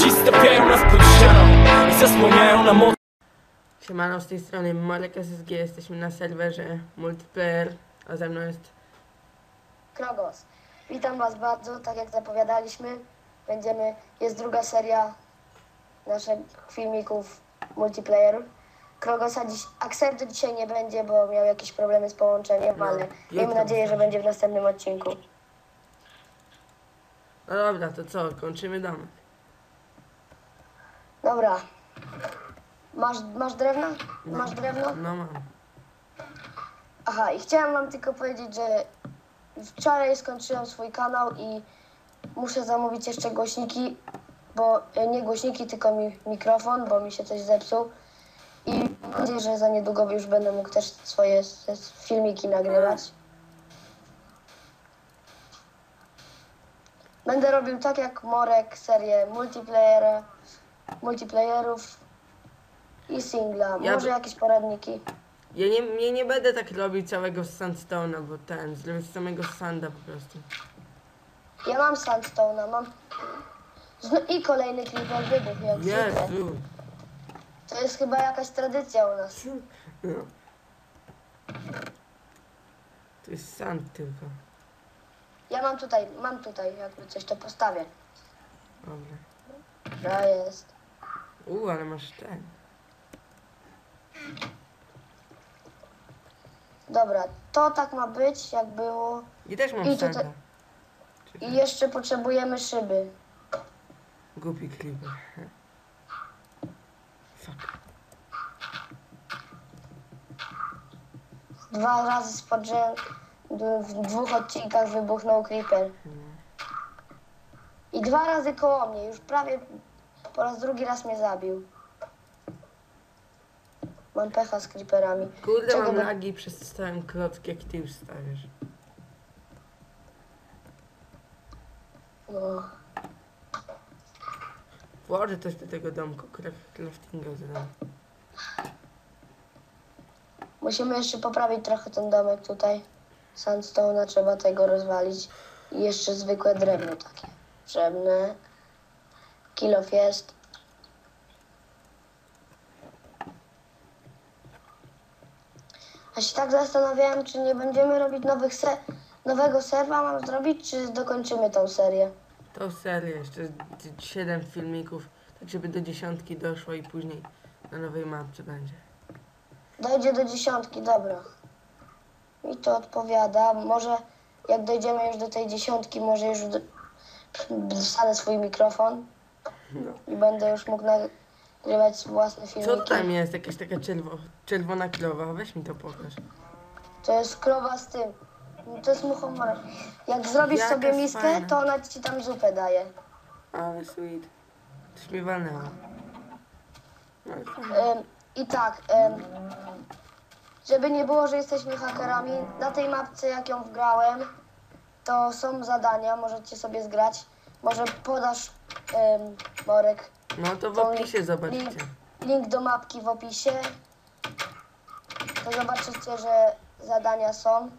Ci stawiają nas pod ścianą i zasłaniają na moc Siemano, z tej strony Marek SSG, jesteśmy na serwerze multiplayer, a ze mną jest... Krogos. Witam Was bardzo, tak jak zapowiadaliśmy. Będziemy, jest druga seria naszych filmików multiplayer. Krogosa dziś, Aksertu dzisiaj nie będzie, bo miał jakieś problemy z połączeniem, No, ale miejmy nadzieję, że będzie w następnym odcinku. No dobra, to co, kończymy domek. Dobra. Masz, masz drewno? Masz drewno? No mam. Aha, i chciałem Wam tylko powiedzieć, że wczoraj skończyłem swój kanał i muszę zamówić jeszcze głośniki, bo e, nie głośniki, tylko mi, mikrofon, bo mi się coś zepsuł. I mam nadzieję, że za niedługo już będę mógł też swoje filmiki nagrywać. Będę robił tak jak Morek, serię multiplayer, multiplayerów i singla. Ja Może by- jakieś poradniki. Ja nie, nie, nie będę tak robił całego sandstone'a, bo ten, zrobię z samego sanda po prostu. Ja mam sandstone'a, mam... Zno- I kolejny creeper wybuch, jak zwykle. Jezu! To jest chyba jakaś tradycja u nas. No. To jest sand tylko. Ja mam tutaj, mam tutaj jakby coś, to postawię. Dobra. Że jest. U, ale masz ten. Dobra, to tak ma być, jak było. I też mam I tutaj- sanda. I jeszcze potrzebujemy szyby. Głupi creeper. Fuck. Dwa razy rzędu, w dwóch odcinkach wybuchnął creeper. I dwa razy koło mnie, już prawie po raz drugi raz mnie zabił. Mam pecha z creeperami. Kurde, Czego mam by- lagi przez stałem klocki, jak ty już stawiasz. No. Włożę coś do tego domku, craft- craftinga zadam. Musimy jeszcze poprawić trochę ten domek tutaj. Sandstone'a trzeba tego rozwalić. I jeszcze zwykłe drewno takie. Potrzebne. Kilof jest. A się tak zastanawiałem, czy nie będziemy robić nowych se nowego serwa mam zrobić, czy dokończymy tą serię. To serię, jeszcze 7 filmików, tak żeby do dziesiątki doszło i później na nowej mapce będzie. Dojdzie do dziesiątki, dobra. Mi to odpowiada. Może jak dojdziemy już do tej dziesiątki, może już do... dostanę swój mikrofon No. i będę już mógł nagrywać własne filmiki. Co tam jest? Jakaś taka czerwo czerwona krowa? Weź mi to pokaż. To jest krowa z tym. To jest muchomora. Jak zrobisz Jaka sobie miskę, fajna. to ona ci tam zupę daje. Ale sweet. Coś mi walnęło. No, I tak, żeby nie było, że jesteśmy hakerami, na tej mapce jak ją wgrałem, to są zadania, możecie sobie zgrać. Może podasz, em, Morek, No to w to opisie link, zobaczycie. link do mapki w opisie. To zobaczycie, że zadania są.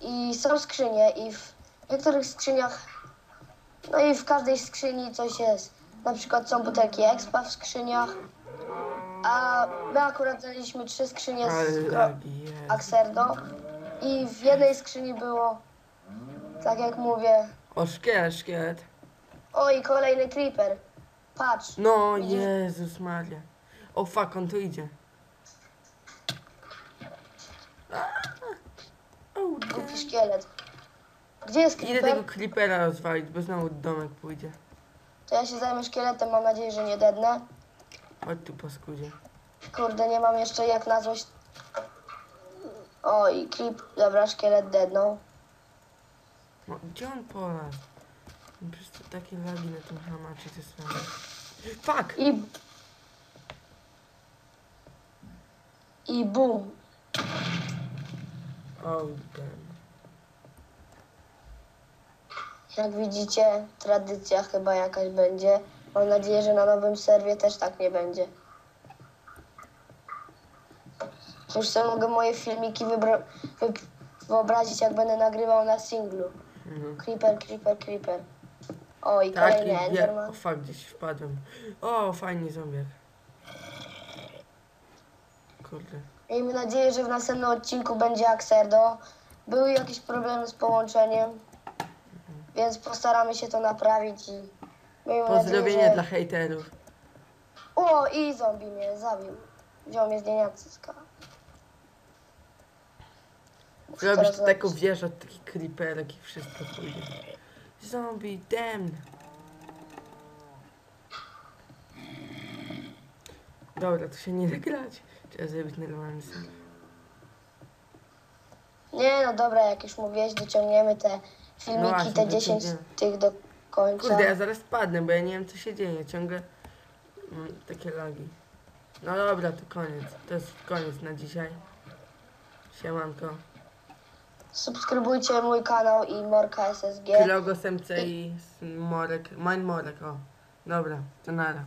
I są skrzynie i w niektórych skrzyniach, no i w każdej skrzyni coś jest. Na przykład są butelki expa w skrzyniach. A my akurat znaleźliśmy trzy skrzynie Ale z lagi. Axerdo. I w jednej skrzyni było, tak jak mówię, O, szkielet, szkielet. o i kolejny creeper. Patrz. No? Jezus Maria. O fuck, on tu idzie. O, Głupi szkielet. Gdzie jest Idę creeper? tego creepera rozwalić, bo znowu domek pójdzie. To ja się zajmę szkieletem, mam nadzieję, że nie dednę. Chodź tu paskudzie. Kurde, nie mam jeszcze jak na złość. O, i creep. Dobra, szkielet dednął. No, gdzie on polazł? No, Przecież to takie lagi na tym hamacie te same. Fuck! I... I bum. Oh damn. Jak widzicie, tradycja chyba jakaś będzie. Mam nadzieję, że na nowym serwie też tak nie będzie. Już sobie mogę moje filmiki wybra- wy- wyobrazić, jak będę nagrywał na singlu. No. Creeper, creeper, creeper. O, i Tak, i kolejny wie... Enderman. O, fuck, gdzieś wpadłem. O, fajny zombiak. Kurde. Miejmy nadzieję, że w następnym odcinku będzie Axerdo. Były jakieś problemy z połączeniem, więc postaramy się to naprawić i miejmy Pozdrowienia nadzieję, że... dla hejterów. O, i zombie mnie zabił. Wziął mnie z nienacka. Muszę Zrobisz tu taką wieżę od takich creeperek i wszystko pójdzie. Zombie, damn. Dobra, to się nie da grać. Trzeba zrobić normalny sen. Nie, no dobra, jak już mówiłeś, dociągniemy te filmiki, No właśnie, te 10 dociągniemy. tych do końca. Kurde, ja zaraz padnę, bo ja nie wiem co się dzieje. Ciągle mam takie lagi. No dobra, to koniec. To jest koniec na dzisiaj. Siemanko. Subskrybujcie mój kanał i Morka SSG. Kilogos MC i Morek. Mine Morek, o. Dobra, to nara.